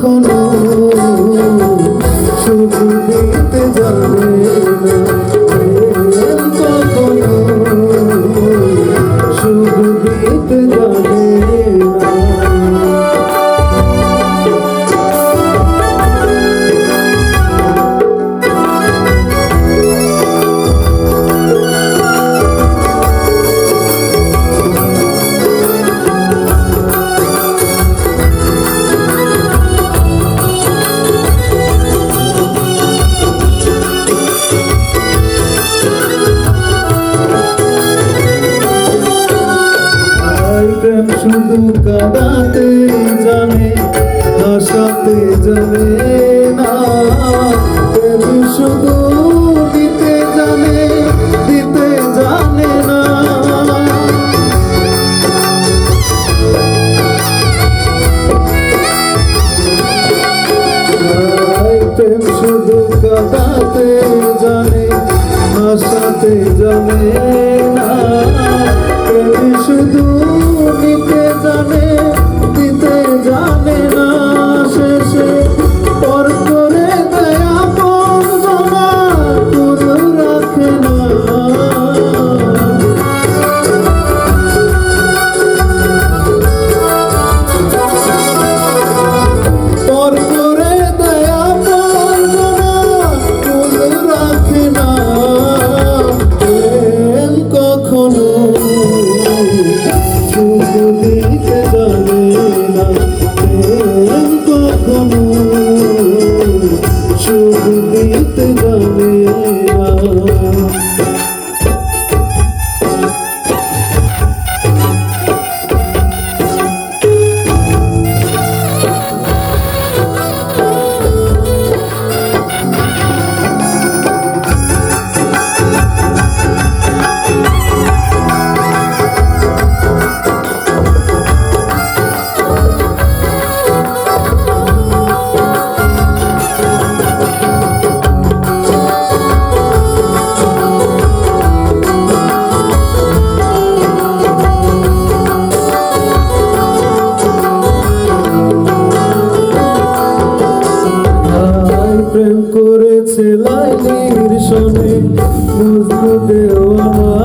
和你 শুধু কাঁদাতে জানে হাসাতে জানে না। শুধু দিতে জানে দিতে জানে না। শুধু কাঁদাতে জানে হাসাতে জানে बीत गवेरा লাইলির শোনে নজরু দেওয়া